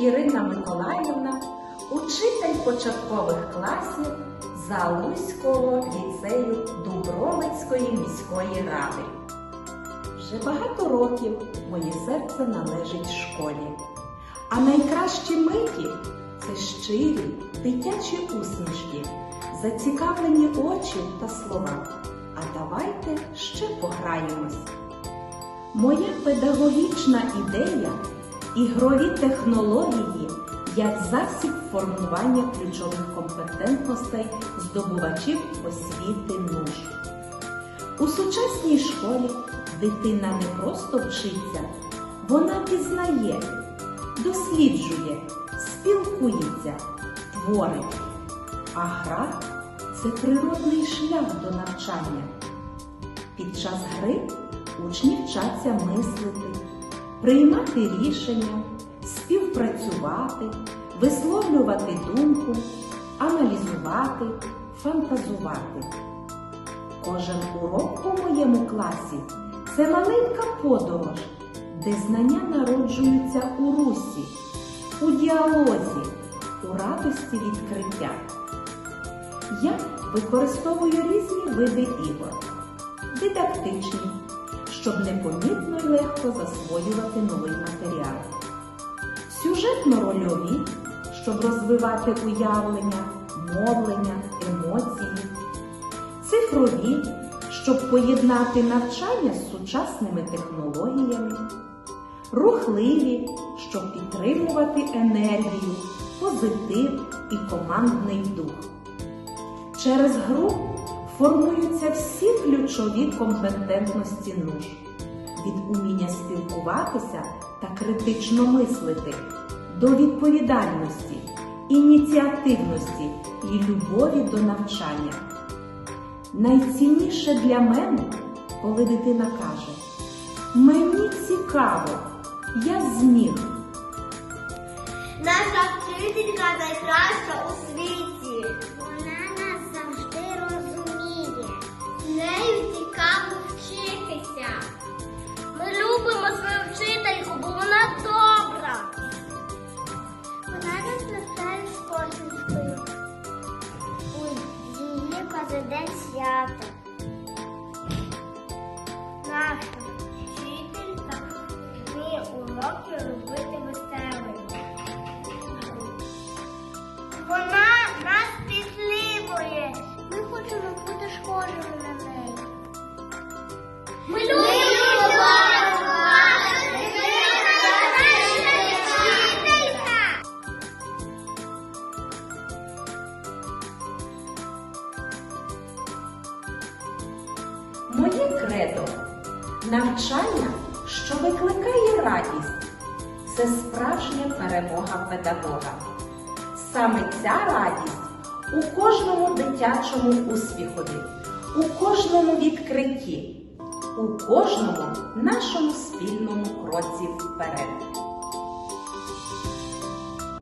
Ірина Миколаївна, учитель початкових класів Залузького ліцею Дубровицької міської ради. Вже багато років моє серце належить школі. А найкращі миті це щирі, дитячі усмішки, зацікавлені очі та слова. А давайте ще пограємось. Моя педагогічна ідея ігрові технології як засіб формування ключових компетентностей здобувачів освіти НУШ. У сучасній школі дитина не просто вчиться, вона пізнає, досліджує, спілкується, творить. А гра це природний шлях до навчання. Під час гри учні вчаться мислити, приймати рішення, співпрацювати, висловлювати думку, аналізувати, фантазувати. Кожен урок у моєму класі це маленька подорож, де знання народжуються у русі, у діалозі, у радості відкриття. Я використовую різні види ігор, дидактичні, щоб непомітно й легко засвоювати новий матеріал, сюжетно-рольові, щоб розвивати уявлення, мовлення, емоції, цифрові, щоб поєднати навчання з сучасними технологіями, рухливі, щоб підтримувати енергію, позитив і командний дух. Через гру формуються всі ключові компетентності НУШ від уміння спілкуватися та критично мислити до відповідальності, ініціативності і любові до навчання. Найцінніше для мене, коли дитина каже: Мені цікаво, я зміг. Наша вчителька найкраща у світі. Кожен день свята. Наша вчителька вміє уроки робити Моє кредо навчання, що викликає радість, це справжня перемога педагога. Саме ця радість у кожному дитячому успіхові, у кожному відкритті, у кожному нашому спільному кроці вперед.